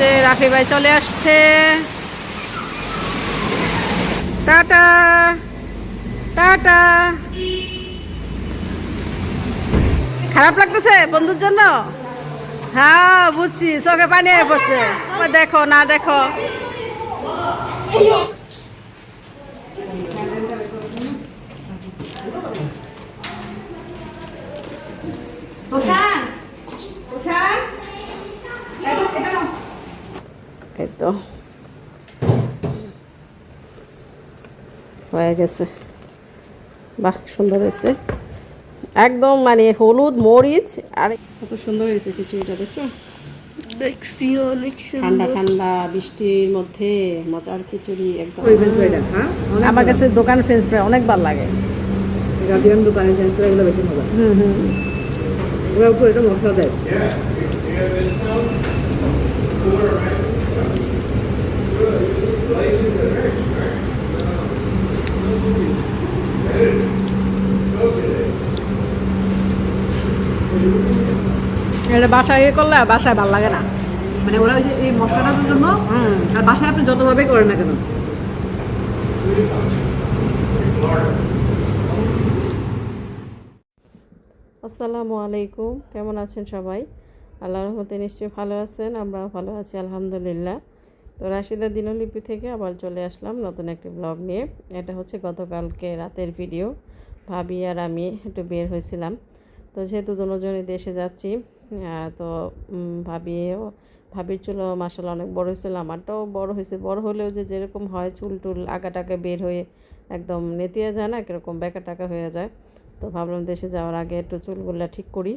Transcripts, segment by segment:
যে রাফি ভাই চলে আসছে। Tata tata. খারাপ লাগতেছে বন্ধুর জন্য? হ্যাঁ বুঝছি, চোখে পানি পড়ছে। দেখো, না দেখো। এই তো। হয়ে গেছে। বাহ সুন্দর হয়েছে। একদম মানে হলুদ মরিচ আর কত সুন্দর হয়েছে খিচুড়িটা দেখছ? দেখছি অনেক ঠান্ডা ঠান্ডা বৃষ্টির মধ্যে মজার খিচুড়ি একদম। আমার কাছে দোকান ফ্রেঞ্চ ফ্রাই অনেক ভালো লাগে। গার্ডিয়ান দোকানে ফ্রেঞ্চ ফ্রাইগুলো বেশি মজা হুম হুম। ওরা উপরে এটা মশলা দেয়। এটা বাসায় ইয়ে করলে বাসায় ভালো লাগে না। মানে ওরা ওই যে এই মশলাটার জন্য হুম। আর বাসায় আপনি যতভাবে করেন না কেন? আসসালামু আলাইকুম কেমন আছেন সবাই? আল্লাহর রহমতে নিশ্চয়ই ভালো আছেন, আমরাও ভালো আছি, আলহামদুলিল্লাহ। তো রাশিদা দিনলিপি থেকে আবার চলে আসলাম নতুন একটি ব্লগ নিয়ে। এটা হচ্ছে গতকালকে রাতের ভিডিও ভাবি আর আমি একটু বের হয়েছিলাম। তো যেহেতু দুজনে দেশে যাচ্ছি তো ভাবিও, ভাবির চুল মাসাল অনেক বড় হয়েছিল, আমারটাও বড় হয়েছে। বড় হলেও যে যেরকম হয়, চুল টুল আগা টাকা বের হয়ে একদম নেতিয়ে যায় না কীরকম বেকা টাকা হয়ে যায়। তো ভাবলাম দেশে যাওয়ার আগে একটু চুলগুলো ঠিক করি।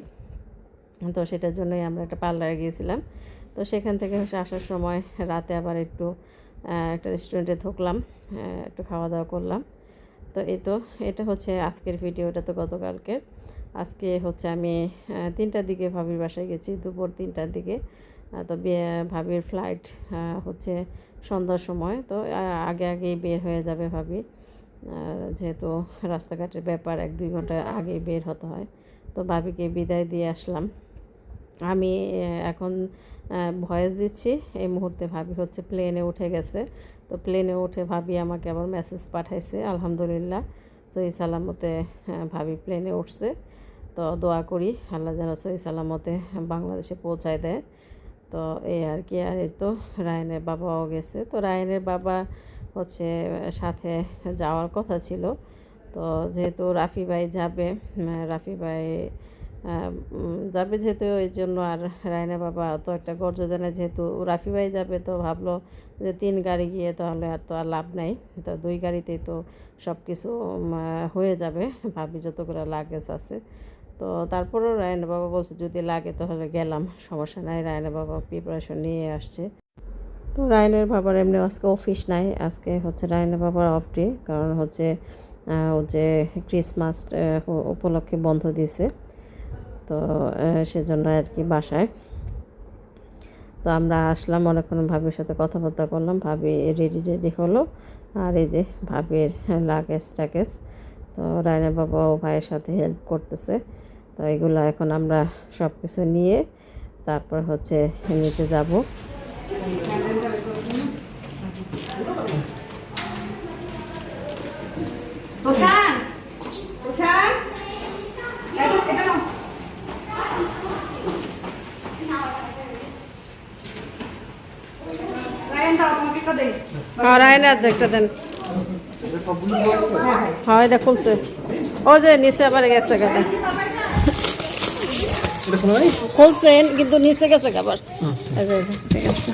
তো সেটার জন্যই আমরা একটা পার্লারে গিয়েছিলাম। তো সেখান থেকে আসার সময় রাতে আবার একটু একটা রেস্টুরেন্টে ঢুকলাম একটু খাওয়া দাওয়া করলাম। তো এই তো, এটা হচ্ছে আজকের ভিডিও এটা তো গতকালকে। আজকে হচ্ছে আমি তিনটার দিকে ভাবির বাসায় গেছি, দুপুর তিনটার দিকে। তো ভাবির ফ্লাইট হচ্ছে সন্ধ্যার সময়। তো আগে আগেই বের হয়ে যাবে ভাবি। যেহেতু রাস্তাঘাটের ব্যাপার, এক দুই ঘণ্টা আগেই বের হতে হয়। তো ভাবিকে বিদায় দিয়ে আসলাম। আমি এখন ভয়েস দিচ্ছি। এই মুহূর্তে ভাবি হচ্ছে প্লেনে উঠে গেছে। তো প্লেনে উঠে ভাবি আমাকে আবার মেসেজ পাঠাইছে, আলহামদুলিল্লাহ, সহি সালামতে ভাবি প্লেনে উঠছে। তো দোয়া করি, আল্লাহ যেন সহি সালামতে বাংলাদেশে পৌঁছায় দেয়। তো এই আর কি, আর এই তো রায়নের বাবাও গেছে। তো রায়নের বাবা হচ্ছে সাথে যাওয়ার কথা ছিল। তো যেহেতু রাফি ভাই যাবে রাফি ভাই যাবে যেহেতু, এই জন্য আর রায়না বাবা তো একটা গর্জ দেয় না। যেহেতু রাফি ভাই যাবে তো ভাবলো যে তিন গাড়ি গিয়ে তাহলে আর তো আর লাভ নাই। তো দুই গাড়িতেই তো সব কিছু হয়ে যাবে। ভাবি যতগুলো লাগেজ আছে। তো তারপরেও রায়না বাবা বলছে, যদি লাগে তাহলে গেলাম, সমস্যা নাই। রায়না বাবা প্রিপারেশন নিয়ে আসছে। তো রায়নের বাবার এমনি আজকে অফিস নাই। আজকে হচ্ছে রায়নের বাবার অফ ডে কারণ হচ্ছে ও যে ক্রিসমাস উপলক্ষে বন্ধ দিছে। তো সেজন্য আর কি বাসায়। তো আমরা আসলাম, অনেকক্ষণ ভাবির সাথে কথাবার্তা করলাম, ভাবি রেডি রেডি হলো। আর এই যে ভাবির লাগেজ টাগেজ। তো রায়না বাবা ও ভাইয়ের সাথে হেল্প করতেছে। তো এগুলো এখন আমরা সব কিছু নিয়ে তারপর হচ্ছে নিচে যাব। তোষান তোষান এটা এটা নাও রায়ন দাও তোমাকে কো দেই হ্যাঁ একটা দেন। হ্যাঁ এটা খুলছে। ও যে নিচে আবার গেছে গাটা খুলছে কিন্তু নিচে গেছে আবার। ঠিক আছে।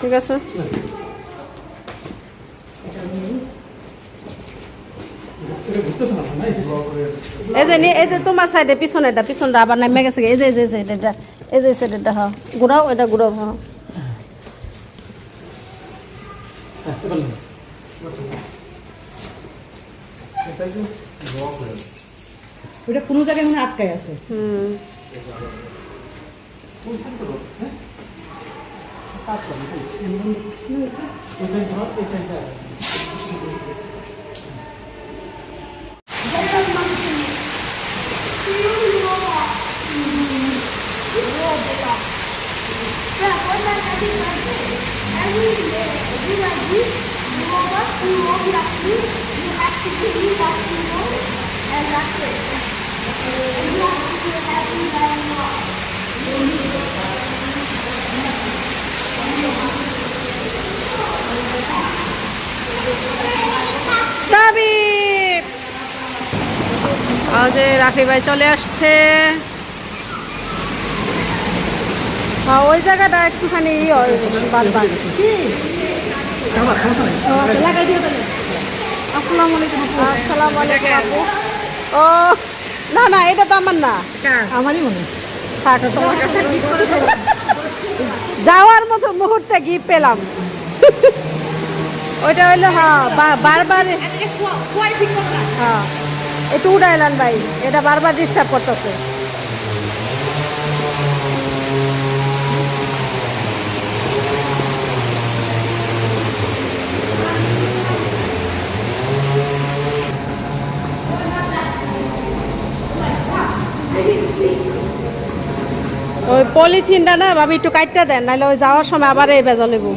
ঠিক আছে? এই যে এই যে তোমার সাইডে পিছনেটা পিছনটা আবার নামে গেছে এই যে এই যে এই সাইডেটা এই যে এই সাইডেটা হ্যাঁ ঘুরাও এটা ঘুরাও হ্যাঁ ওটা কোনো জায়গায় মনে আটকায় আছে। হুম। তাবিব! আজ রাফি ভাই চলে আসছে। ওই জায়গাটা একটুখানি ই হয়, বারবার কি? লাগাই দিও তাহলে। আসসালামু আলাইকুম আসসালামু আলাইকুম আপু। ও না না এটা তো আমার না। আমারই মনে যাওয়ার মতো মুহূর্তে গিফট পেলাম? ওইটা হইল হ্যাঁ বারবার হ্যাঁ একটু উড়াইলাম ভাই। এটা বারবার ডিস্টার্ব করতেছে। ওই পলিথিনটা না, ভাবি একটু কাটটা দেন, নাহলে ওই যাওয়ার সময় আবার এই বেজা লেবু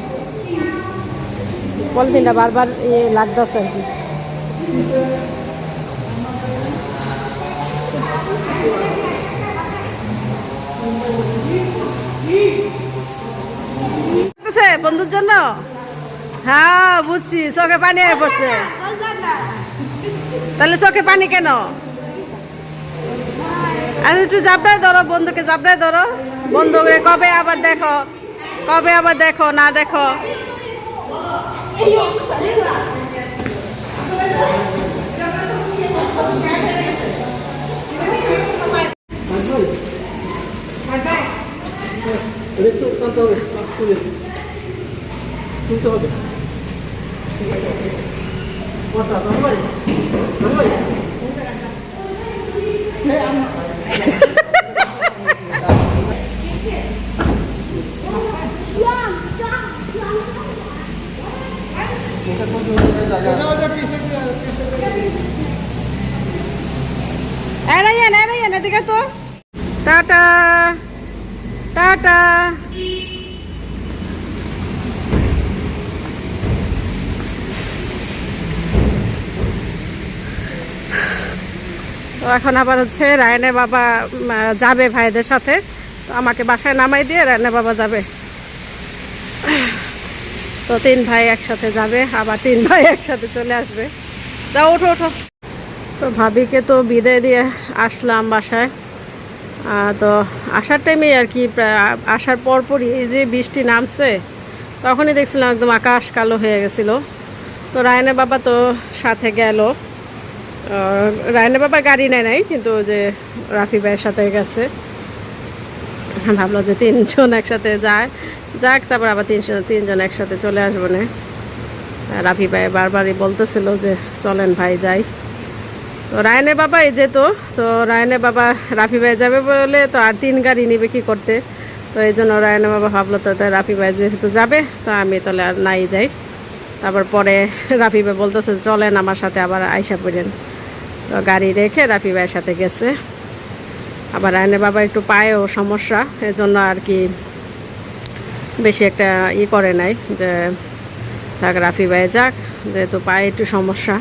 পলিথিনটা বারবার ইয়ে লাগতেছে আর কি। বন্ধুর জন্য? হ্যাঁ বুঝছি, চোখে পানি পড়ছে। তাহলে চোখে পানি কেন? আর একটু জাপড়াই ধরো, বন্ধুকে জাপড়াই ধরো। বন্ধুকে, কবে আবার দেখো? কবে আবার দেখো, না দেখো? তো। তো এখন আবার হচ্ছে রায়নে বাবা যাবে ভাইদের সাথে। তো আমাকে বাসায় নামাই দিয়ে রায়নে বাবা যাবে। তো তিন ভাই একসাথে যাবে, আবার তিন ভাই একসাথে চলে আসবে। যাও, ওঠো ওঠো। তো ভাবিকে তো বিদায় দিয়ে আসলাম বাসায়। তো আসার টাইমে আর কি আসার পরপরই এই যে বৃষ্টি নামছে, তখনই দেখছিলাম একদম আকাশ কালো হয়ে গেছিল। তো রায়না বাবা তো সাথে গেল। রায়না বাবা গাড়ি নেয় নাই, কিন্তু যে রাফি ভাইয়ের সাথে গেছে। ভাবলো যে তিনজন একসাথে যায়, যাক, তারপর আবার তিনজন তিনজন একসাথে চলে আসব না। রাফি ভাই বারবারই বলতেছিল যে, চলেন ভাই, যাই। তো রায়নের বাবা এই যেত তো রায়নে বাবা রাফি ভাই যাবে বলে তো আর তিন গাড়ি নিবে কি করতে? তো এই জন্য রায়নে বাবা ভাবলো তো রাফি ভাই যেহেতু যাবে, তো আমি তাহলে আর নাই যাই। তারপর পরে রাফি ভাই বলতেছে, চলেন আমার সাথে আবার আইসা পড়েন। তো গাড়ি রেখে রাফি ভাইয়ের সাথে গেছে। আবার রায়নে বাবা একটু পায়েও সমস্যা, এজন্য আর কি বেশি একটা ই করে নাই যে, থাক রাফি ভাই যাক, যেহেতু পায়ে একটু সমস্যা।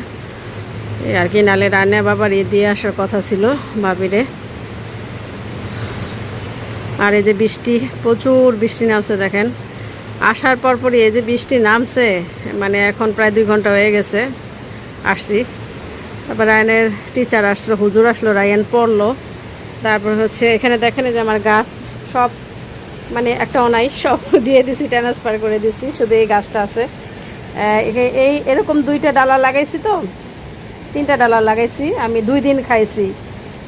এই আর কি, নালে রান্না বাবার ই দিয়ে আসার কথা ছিল ভাবিরে আর এই যে বৃষ্টি, প্রচুর বৃষ্টি নামছে দেখেন। আসার পরপরই এই যে বৃষ্টি নামছে মানে এখন প্রায় দুই ঘণ্টা হয়ে গেছে, আসছি। তারপর রায়নের টিচার আসলো, হুজুর আসলো, রায়ন পড়ল। তারপর হচ্ছে, এখানে দেখেন যে আমার গাছ, সব মানে একটা নাই সব দিয়ে দিছি ট্রান্সফার করে দিছি, শুধু এই গাছটা আছে। এই এরকম দুইটা ডালা লাগাইছি তো তিনটা ডালা লাগাইছি, আমি দুই দিন খাইছি।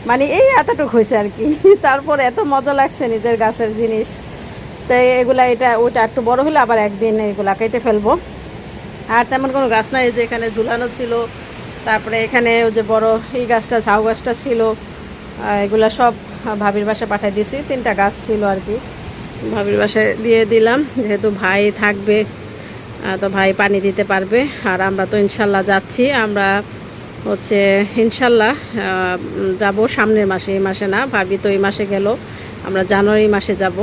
মানে এই এতটুক হয়েছে আর কি। তারপর এত মজা লাগছে নিজের গাছের জিনিস। তো এগুলা এটা, ওটা একটু বড় হলে আবার একদিন এগুলা কেটে ফেলব। আর তেমন কোনো গাছ নাই যে এখানে ঝুলানো ছিল। তারপরে এখানে ওই যে বড় এই গাছটা, ঝাউ গাছটা ছিল। এগুলা সব ভাবির বাসায় পাঠিয়ে দিয়েছি তিনটা গাছ ছিল আর কি। ভাবির বাসায় দিয়ে দিলাম। যেহেতু ভাই থাকবে তো ভাই পানি দিতে পারবে। আর আমরা তো ইনশাল্লাহ যাচ্ছি। আমরা হচ্ছে ইনশাল্লাহ যাব সামনের মাসে, এই মাসে না, ভাবি তো এই মাসে গেল, আমরা জানুয়ারি মাসে যাব।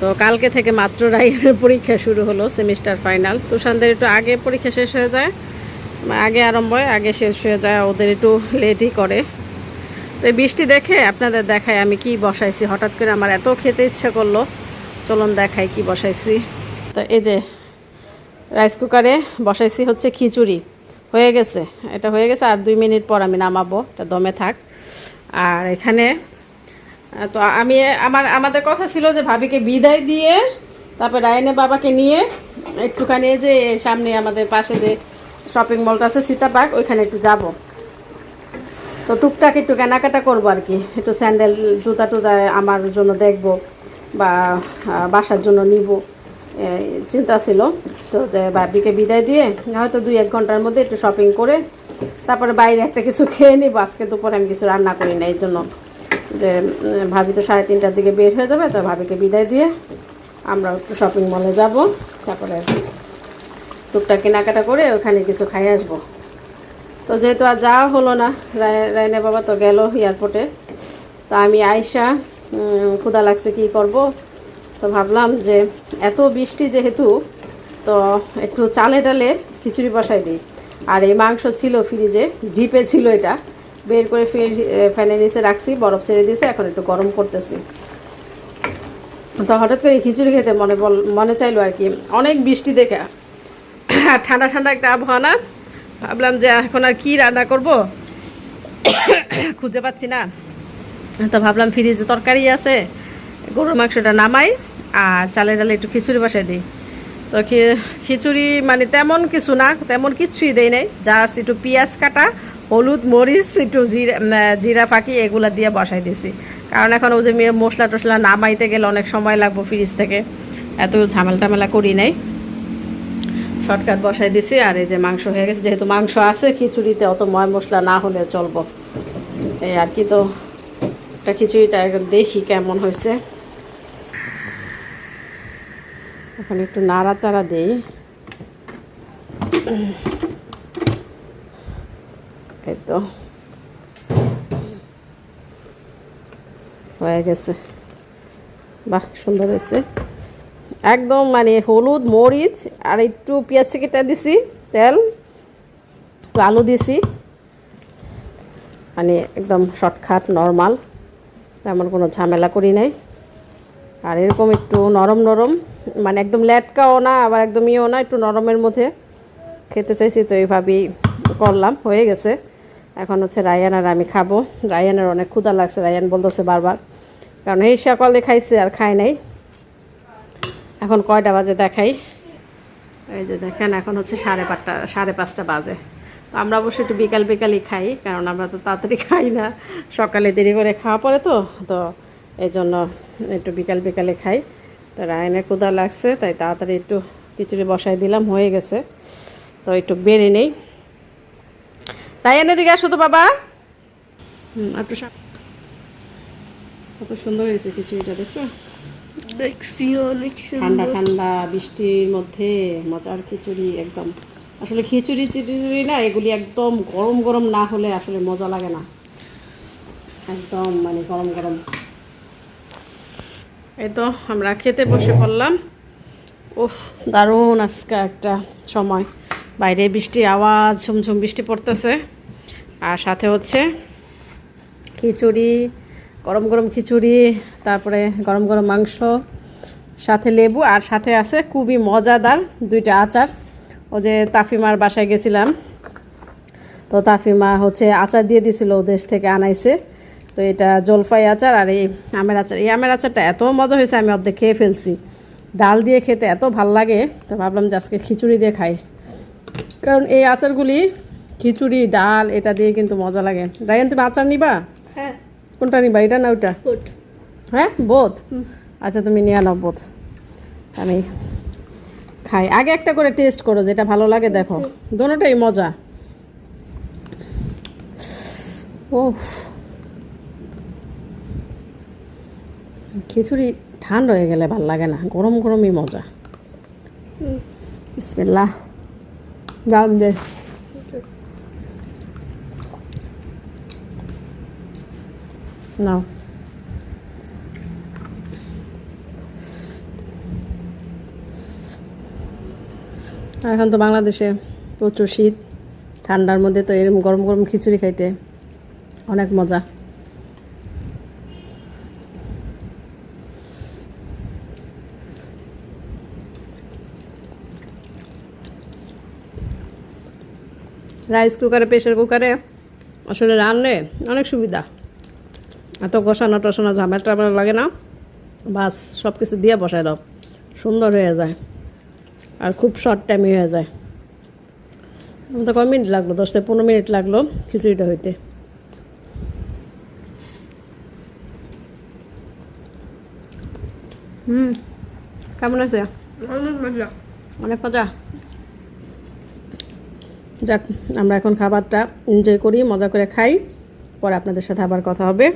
তো কালকে থেকে মাত্র রাইয়ের পরীক্ষা শুরু হলো, সেমিস্টার ফাইনাল। তুষানদের একটু আগে পরীক্ষা শেষ হয়ে যায়, আগে আরম্ভ হয়, আগে শেষ হয়ে যায়, ওদের একটু লেটই করে। তো বৃষ্টি দেখে আপনাদের দেখায় আমি কি বসাইছি। হঠাৎ করে আমার এত খেতে ইচ্ছা করল, চলুন দেখাই কি বসাইছি। তো এই যে, রাইস কুকারে বসাইছি হচ্ছে খিচুড়ি। হয়ে গেছে, এটা হয়ে গেছে আর দুই মিনিট পর আমি নামাবো, এটা দমে থাক। আর এখানে তো আমি, আমার, আমাদের কথা ছিল যে ভাবিকে বিদায় দিয়ে, তারপর রায়নে বাবাকে নিয়ে একটুখানি যে সামনে আমাদের পাশে যে শপিং মলটা আছে সীতাপাক ওইখানে একটু যাব। তো টুকটাক একটু কেনাকাটা করব আর কি, একটু স্যান্ডেল জুতা টুতা আমার জন্য দেখব বা বাসার জন্য নিব। চিন্তা ছিল। তো যে বাবিকে বিদায় দিয়ে হয়তো দুই এক ঘণ্টার মধ্যে একটু শপিং করে তারপরে বাইরে একটা কিছু খেয়ে নিব। আজকে দুপুরে আমি কিছু রান্না করি না, এই জন্য। যে ভাবি তো সাড়ে তিনটার দিকে বের হয়ে যাবে, তো ভাবিকে বিদায় দিয়ে আমরা একটু শপিং মলে যাব। তারপরে টুকটাক কেনাকাটা করে ওখানে কিছু খাই আসব। তো যেহেতু আর যাওয়া হলো না, রায়- রায়না বাবা তো গেল এয়ারপোর্টে তো আমি আয়সা ক্ষুদা লাগছে কি করব? তো ভাবলাম যে এত বৃষ্টি যেহেতু, তো একটু চালে ডালে খিচুড়ি বসাই দিই। আর এই মাংস ছিল ফ্রিজে, ডিপে ছিল এটা। বের করে ফের ফ্যানের নিচে রাখছি, বরফ ছেড়ে দিয়েছে, এখন একটু গরম করতেছি। তো হঠাৎ করে খিচুড়ি খেতে মনে বল, মনে চাইলো আর কি, অনেক বৃষ্টি দেখে। আর ঠান্ডা ঠান্ডা একটা আবহাওয়া না, ভাবলাম যে এখন আর কি রান্না করব? খুঁজে পাচ্ছি না। তো ভাবলাম ফ্রিজে তরকারি আছে, গরুর মাংসটা নামাই। আর চালে ডালে একটু খিচুড়ি বসাই দিই। তো খিচুড়ি মানে তেমন কিছু না, তেমন কিচ্ছুই দেই নাই। জাস্ট একটু পেঁয়াজ কাটা, হলুদ, মরিচ, একটু জিরা জিরা ফাঁকি এগুলা দিয়ে বসাই দিছি। কারণ এখন ওই যে মেয়ে মশলা টশলা নামাইতে গেলে অনেক সময় লাগবো ফ্রিজ থেকে। এত ঝামেলা টামেলা করি নাই। শর্টকাট বসাই দিছি আর এই যে মাংস হয়ে গেছে। যেহেতু মাংস আছে, খিচুড়িতে অত ময় মশলা না হলে চলবো। এই আর কি তো, একটা খিচুড়িটা দেখি কেমন হয়েছে। এখন একটু নাড়াচাড়া দেই। এই তো। হয়ে গেছে। বাহ, সুন্দর হয়েছে। একদম মানে হলুদ, মরিচ আর একটু পেঁয়াজ কেটে দিছি, তেল, একটু আলু দিছি। মানে একদম শর্টকাট, নর্মাল। তেমন কোনো ঝামেলা করি নাই। আর এরকম একটু নরম নরম। মানে একদম ল্যাটকাও না, আবার একদম ইয়েও না, একটু নরমের মধ্যে। খেতে চাইছি তো এইভাবেই করলাম, হয়ে গেছে। এখন হচ্ছে রায়ান আর আমি খাব। রায়ানের অনেক ক্ষুদা লাগছে, রায়ান বলতেছে বারবার। কারণ এই সকালে খাইছে আর খায় নাই। এখন কয়টা বাজে দেখাই। এই যে দেখেন, এখন হচ্ছে সাড়ে পাঁচটা সাড়ে পাঁচটা বাজে। তো আমরা অবশ্যই একটু বিকাল বিকালই খাই, কারণ আমরা তো তাড়াতাড়ি খাই না। সকালে দেরি করে খাওয়া পরে তো তো এই জন্য একটু বিকাল বিকালে খাই। তো রায়নের ক্ষুদা লাগছে তাই তাড়াতাড়ি একটু খিচুড়ি বসাই দিলাম হয়ে গেছে। তো একটু বেড়ে নেই। রায়নের দিকে আসো তো বাবা। হুম একটু কত সুন্দর হয়েছে খিচুড়িটা দেখছ? দেখছি অনেক ঠান্ডা ঠান্ডা বৃষ্টির মধ্যে মজার খিচুড়ি একদম। আসলে খিচুড়ি চিচুড়ি না এগুলি একদম গরম গরম না হলে আসলে মজা লাগে না। একদম মানে গরম গরম। এই তো আমরা খেতে বসে পড়লাম। উফ, দারুণ আজকে একটা সময়। বাইরে বৃষ্টি আওয়াজ, ঝুমঝুম বৃষ্টি পড়তেছে। আর সাথে হচ্ছে খিচুড়ি, গরম গরম খিচুড়ি, তারপরে গরম গরম মাংস, সাথে লেবু, আর সাথে আছে খুবই মজাদার দুইটা আচার। ও যে তাফিমার বাসায় গেছিলাম। তো তাফিমা হচ্ছে আচার দিয়ে দিছিল ও দেশ থেকে আনাইছে। তো এটা জলফাই আচার আর এই আমের আচার। এই আমের আচারটা এত মজা হয়েছে আমি অর্ধেক খেয়ে ফেলছি। ডাল দিয়ে খেতে এত ভালো লাগে তো ভাবলাম যে আজকে খিচুড়ি দিয়ে খাই। কারণ এই আচারগুলি খিচুড়ি ডাল এটা দিয়ে কিন্তু মজা লাগে। রায়ন তুমি আচার নিবা? হ্যাঁ। কোনটা নিবা এটা না ওইটা? গুড হ্যাঁ বোধ? আচ্ছা তুমি নিয়ে নাও বোধ। আমি খাই। আগে একটা করে টেস্ট করো যেটা ভালো লাগে দেখো। দোনোটাই মজা। ও খিচুড়ি ঠান্ডা হয়ে গেলে ভালো লাগে না। গরম গরমই মজা। বিসমিল্লাহ। দে। নাও। এখন তো বাংলাদেশে প্রচুর শীত। ঠান্ডার মধ্যে তো এরকম গরম গরম খিচুড়ি খাইতে অনেক মজা। রাইস কুকারে প্রেশার কুকারে আসলে রান্নে অনেক সুবিধা। এত কষানো টসানো ঝামেলা টামেলা লাগে না। বাস সব কিছু দিয়ে বসায় দাও। সুন্দর হয়ে যায়। আর খুব শর্ট টাইমে হয়ে যায়। আমাদের কয় মিনিট লাগল? দশ থেকে পনেরো মিনিট লাগল খিচুড়িটা হইতে। হুম। কেমন আছে অনেক মজা অনেক মজা? যাক, আমরা এখন খাবারটা এনজয় করি, মজা করে খাই। পরে আপনাদের সাথে আবার কথা হবে।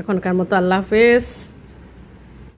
এখনকার মতো আল্লাহ হাফেজ।